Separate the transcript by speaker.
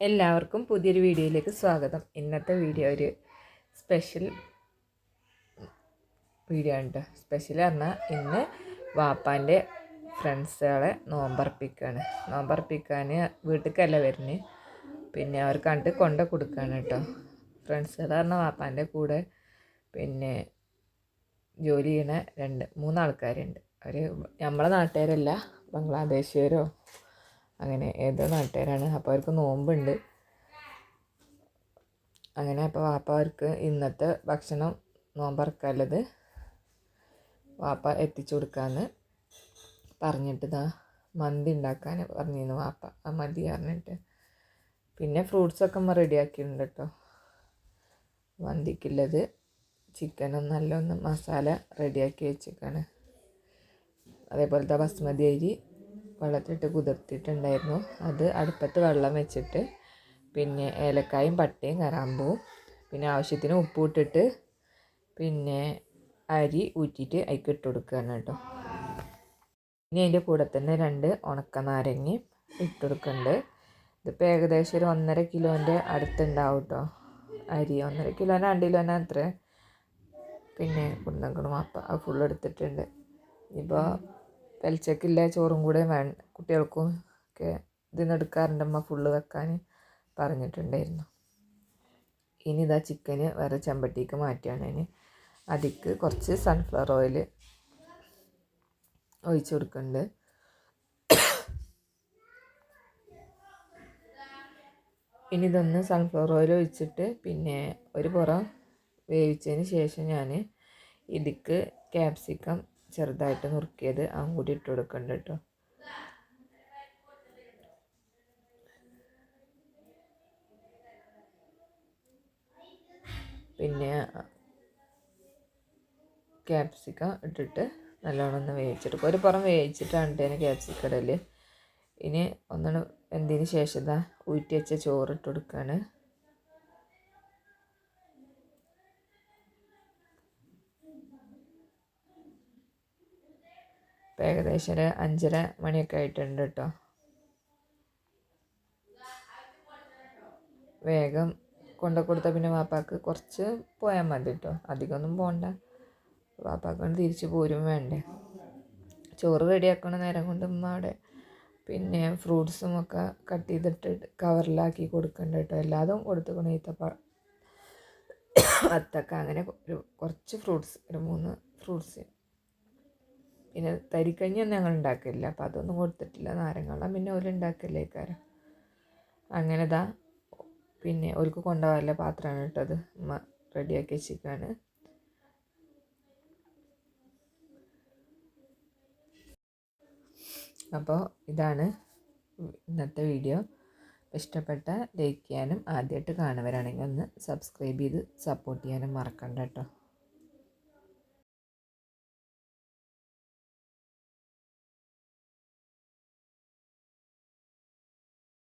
Speaker 1: എല്ലാവർക്കും പുതിയൊരു വീഡിയോയിലേക്ക് സ്വാഗതം. ഇന്നത്തെ വീഡിയോ ഒരു സ്പെഷ്യൽ വീഡിയോ ഉണ്ട് സ്പെഷ്യൽ പറഞ്ഞാൽ ഇന്ന് വാപ്പാന്റെ ഫ്രണ്ട്സുകളെ നോമ്പർപ്പിക്കുകയാണ് നോമ്പർപ്പിക്കാൻ വീട്ടിലേക്കല്ല വരുന്നത് പിന്നെ അവർ കണ്ട് കൊണ്ട കൊടുക്കുകയാണ് കേട്ടോ. ഫ്രണ്ട്സുകൾ പറഞ്ഞാൽ വാപ്പാന്റെ കൂടെ പിന്നെ ജോലി ചെയ്യണ രണ്ട് മൂന്നാൾക്കാരുണ്ട്. അവർ നമ്മളെ നാട്ടുകാരല്ല ബംഗ്ലാദേശുകാരോ അങ്ങനെ ഏതോ നാട്ടുകാരാണ്. അപ്പോൾ അവർക്ക് നോമ്പുണ്ട്. അങ്ങനെ അപ്പോൾ വാപ്പ അവർക്ക് ഇന്നത്തെ ഭക്ഷണം നോമ്പറക്കല്ലത് വാപ്പ എത്തിച്ചു കൊടുക്കാമെന്ന് പറഞ്ഞിട്ട് ഇതാ മന്തി ഉണ്ടാക്കാൻ പറഞ്ഞിരുന്നു വാപ്പ. ആ മതി പറഞ്ഞിട്ട്. പിന്നെ ഫ്രൂട്ട്സൊക്കെ നമ്മൾ റെഡിയാക്കിയിട്ടുണ്ട് കേട്ടോ. മന്തിക്കുള്ളത് ചിക്കനും നല്ലൊന്ന് മസാല റെഡിയാക്കി വെച്ചേക്കാണ്. അതേപോലത്തെ ബസ്മതി അരി വെള്ളത്തിലിട്ട് കുതിർത്തിട്ടുണ്ടായിരുന്നു. അത് അടുപ്പത്ത് വെള്ളം വെച്ചിട്ട് പിന്നെ ഏലക്കായും പട്ടയും കറാമ്പൂവും പിന്നെ ആവശ്യത്തിന് ഉപ്പ് ഇട്ടിട്ട് പിന്നെ അരി ഊറ്റിയിട്ട് അതിക്ക് ഇട്ട് കൊടുക്കുകയാണ് കേട്ടോ. ഇനി അതിന്റെ കൂടെ തന്നെ രണ്ട് ഉണക്ക നാരങ്ങയും ഇട്ട് കൊടുക്കുന്നുണ്ട്. ഇതിപ്പോൾ ഏകദേശം ഒരു ഒന്നര കിലോന്റെ അടുത്തുണ്ടാവും കേട്ടോ അരി. ഒന്നര കിലോ രണ്ട് കിലോന് അത്ര പിന്നെ കുന്നക്കണം അപ്പം അത് ഫുള്ള് എടുത്തിട്ടുണ്ട്. ഇപ്പോൾ പെൽച്ചക്കില്ല ചോറും കൂടെ വേ കുട്ടികൾക്കും ഒക്കെ ഇതിന്ന് എടുക്കാറുണ്ട് അമ്മ ഫുള്ള് വെക്കാൻ പറഞ്ഞിട്ടുണ്ടായിരുന്നു. ഇനി ഇതാ ചിക്കന് വേറെ ചെമ്പട്ടിക്ക് മാറ്റിയാണ് അതിന്. അതിക്ക് കുറച്ച് സൺഫ്ലവർ ഓയിൽ ഒഴിച്ചു കൊടുക്കുന്നുണ്ട്. ഇനി ഇതൊന്ന് സൺഫ്ലവർ ഓയിൽ ഒഴിച്ചിട്ട് പിന്നെ ഒരു പുറം വേവിച്ചതിന് ശേഷം ഞാൻ ഇതിക്ക് ക്യാപ്സിക്കം ചെറുതായിട്ട് നുറുക്കിയത്. അതും കൂടി ഇട്ട് കൊടുക്കുന്നുണ്ട് കേട്ടോ. പിന്നെ ക്യാപ്സിക്കം ഇട്ടിട്ട് നല്ലോണം ഒന്ന് വേവിച്ചിട്ട് ഒരു പുറം വേവിച്ചിട്ടാണ് അതിന് ക്യാപ്സിക്കം ഇടൽ ഇനി ഒന്നാണ് എന്തിന് ശേഷം ഇതാ ഊറ്റി വെച്ച ചോറ് ഇട്ട് കൊടുക്കുകയാണ് ഇപ്പം ഏകദേശം ഒരു അഞ്ചര മണിയൊക്കെ ആയിട്ടുണ്ട് കേട്ടോ. വേഗം കൊണ്ടു കൊടുത്ത പിന്നെ വാപ്പാക്ക് കുറച്ച് പോയാൽ മതി കേട്ടോ. അധികമൊന്നും പോകണ്ട വാപ്പാക്ക് കൊണ്ട് തിരിച്ച് പോരും വേണ്ടേ. ചോറ് റെഡിയാക്കണ നേരം കൊണ്ട് ഉമ്മ അവിടെ പിന്നെ ഫ്രൂട്ട്സും ഒക്കെ കട്ട് ചെയ്തിട്ട് കവറിലാക്കി കൊടുക്കണ്ട കേട്ടോ. എല്ലാതും കൊടുത്തുക്കണം ഈത്തപ്പ അത്തക്ക അങ്ങനെ ഒരു കുറച്ച് ഫ്രൂട്ട്സ് ഒരു മൂന്ന് ഫ്രൂട്ട്സ് പിന്നെ തരിക്കഞ്ഞൊന്നും ഞങ്ങൾ ഉണ്ടാക്കില്ല അപ്പോൾ അതൊന്നും കൊടുത്തിട്ടില്ല. നാരങ്ങളും പിന്നെ ഓൽ ഉണ്ടാക്കില്ലേക്കാരം അങ്ങനെ ഇതാ പിന്നെ ഓർക്ക് കൊണ്ടുപോകാനുള്ള പാത്രമാണ് ഇട്ടത്. ഉമ്മ റെഡിയാക്കി വെച്ചിരിക്കുകയാണ് അപ്പോൾ ഇതാണ് ഇന്നത്തെ വീഡിയോ. ഇഷ്ടപ്പെട്ട ലൈക്ക് ചെയ്യാനും ആദ്യമായിട്ട് കാണുന്നവരാണെങ്കിൽ ഒന്ന് സബ്സ്ക്രൈബ് ചെയ്ത് സപ്പോർട്ട് ചെയ്യാനും മറക്കണ്ട കേട്ടോ.